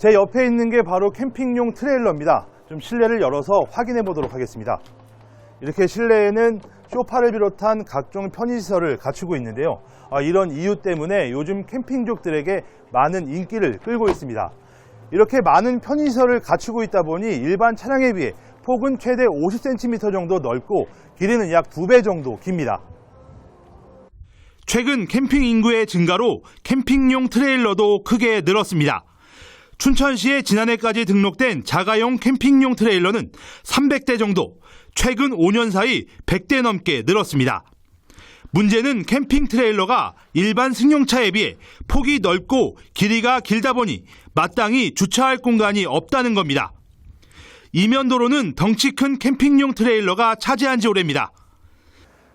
제 옆에 있는 게 바로 캠핑용 트레일러입니다. 좀 실내를 열어서 확인해 보도록 하겠습니다. 이렇게 실내에는 쇼파를 비롯한 각종 편의시설을 갖추고 있는데요. 아, 이런 이유 때문에 요즘 캠핑족들에게 많은 인기를 끌고 있습니다. 이렇게 많은 편의시설을 갖추고 있다 보니 일반 차량에 비해 폭은 최대 50cm 정도 넓고 길이는 약 2배 정도 깁니다. 최근 캠핑 인구의 증가로 캠핑용 트레일러도 크게 늘었습니다. 춘천시에 지난해까지 등록된 자가용 캠핑용 트레일러는 300대 정도, 최근 5년 사이 100대 넘게 늘었습니다. 문제는 캠핑 트레일러가 일반 승용차에 비해 폭이 넓고 길이가 길다 보니 마땅히 주차할 공간이 없다는 겁니다. 이면도로는 덩치 큰 캠핑용 트레일러가 차지한 지 오래입니다.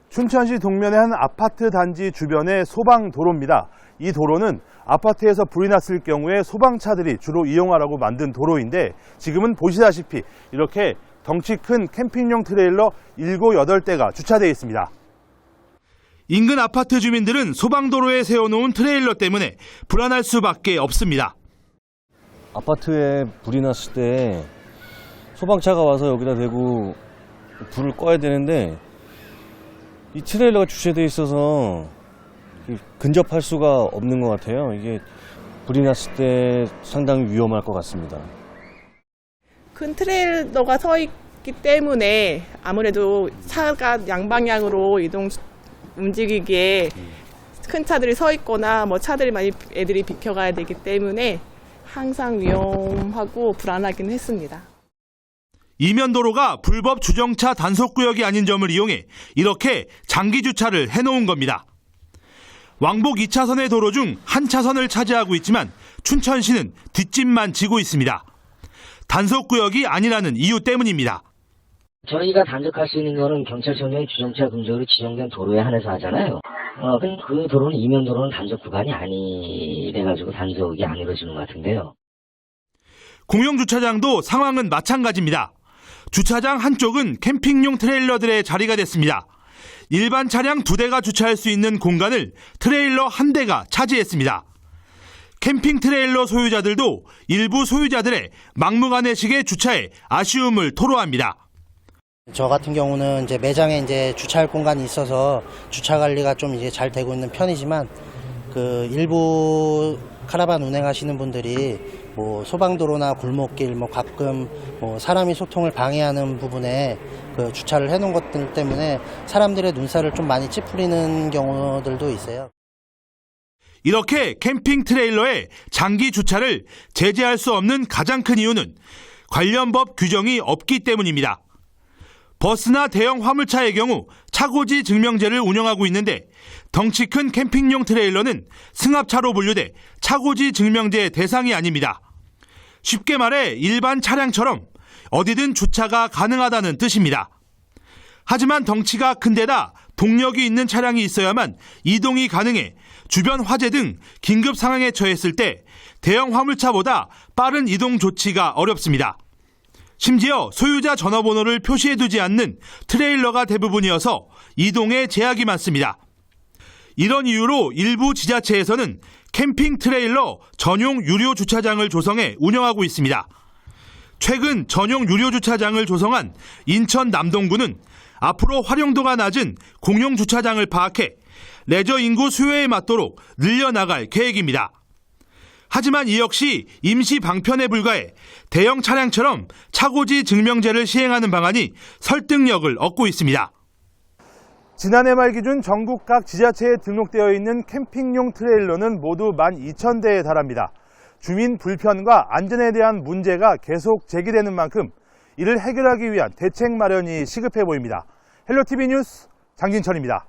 춘천시 동면의 한 아파트 단지 주변의 소방 도로입니다. 이 도로는 아파트에서 불이 났을 경우에 소방차들이 주로 이용하라고 만든 도로인데 지금은 보시다시피 이렇게 덩치 큰 캠핑용 트레일러 7, 8대가 주차되어 있습니다. 인근 아파트 주민들은 소방도로에 세워놓은 트레일러 때문에 불안할 수밖에 없습니다. 아파트에 불이 났을 때 소방차가 와서 여기다 대고 불을 꺼야 되는데 이 트레일러가 주차되어 있어서 이 근접할 수가 없는 것 같아요. 이게 불이 났을 때 상당히 위험할 것 같습니다. 큰 트레일러가 서 있기 때문에 아무래도 차가 양방향으로 이동 움직이기에 큰 차들이 서 있거나 뭐 차들이 많이 애들이 비켜가야 되기 때문에 항상 위험하고 불안하긴 했습니다. 이면도로가 불법 주정차 단속구역이 아닌 점을 이용해 이렇게 장기 주차를 해놓은 겁니다. 왕복 2차선의 도로 중 한 차선을 차지하고 있지만 춘천시는 뒷짐만 지고 있습니다. 단속구역이 아니라는 이유 때문입니다. 저희가 단속할 수 있는 거는 경찰청장이 주정차 금지로 지정된 도로에 한해서 하잖아요. 어, 근데 그 도로는 이면 도로는 단속 구간이 아니래가지고 단속이 안 이루어지는 것 같은데요. 공영주차장도 상황은 마찬가지입니다. 주차장 한쪽은 캠핑용 트레일러들의 자리가 됐습니다. 일반 차량 두 대가 주차할 수 있는 공간을 트레일러 한 대가 차지했습니다. 캠핑 트레일러 소유자들도 일부 소유자들의 막무가내식의 주차에 아쉬움을 토로합니다. 저 같은 경우는 이제 매장에 이제 주차할 공간이 있어서 주차 관리가 좀 이제 잘 되고 있는 편이지만 그 일부 카라반 운행하시는 분들이 뭐 소방도로나 골목길 뭐 가끔 뭐 사람이 소통을 방해하는 부분에 그 주차를 해놓은 것들 때문에 사람들의 눈살을 좀 많이 찌푸리는 경우들도 있어요. 이렇게 캠핑 트레일러의 장기 주차를 제재할 수 없는 가장 큰 이유는 관련 법 규정이 없기 때문입니다. 버스나 대형 화물차의 경우 차고지 증명제를 운영하고 있는데 덩치 큰 캠핑용 트레일러는 승합차로 분류돼 차고지 증명제 대상이 아닙니다. 쉽게 말해 일반 차량처럼 어디든 주차가 가능하다는 뜻입니다. 하지만 덩치가 큰데다 동력이 있는 차량이 있어야만 이동이 가능해 주변 화재 등 긴급 상황에 처했을 때 대형 화물차보다 빠른 이동 조치가 어렵습니다. 심지어 소유자 전화번호를 표시해두지 않는 트레일러가 대부분이어서 이동에 제약이 많습니다. 이런 이유로 일부 지자체에서는 캠핑 트레일러 전용 유료 주차장을 조성해 운영하고 있습니다. 최근 전용 유료 주차장을 조성한 인천 남동구는 앞으로 활용도가 낮은 공용 주차장을 파악해 레저 인구 수요에 맞도록 늘려나갈 계획입니다. 하지만 이 역시 임시 방편에 불과해 대형 차량처럼 차고지 증명제를 시행하는 방안이 설득력을 얻고 있습니다. 지난해 말 기준 전국 각 지자체에 등록되어 있는 캠핑용 트레일러는 모두 12,000대에 달합니다. 주민 불편과 안전에 대한 문제가 계속 제기되는 만큼 이를 해결하기 위한 대책 마련이 시급해 보입니다. 헬로티비 뉴스 장진철입니다.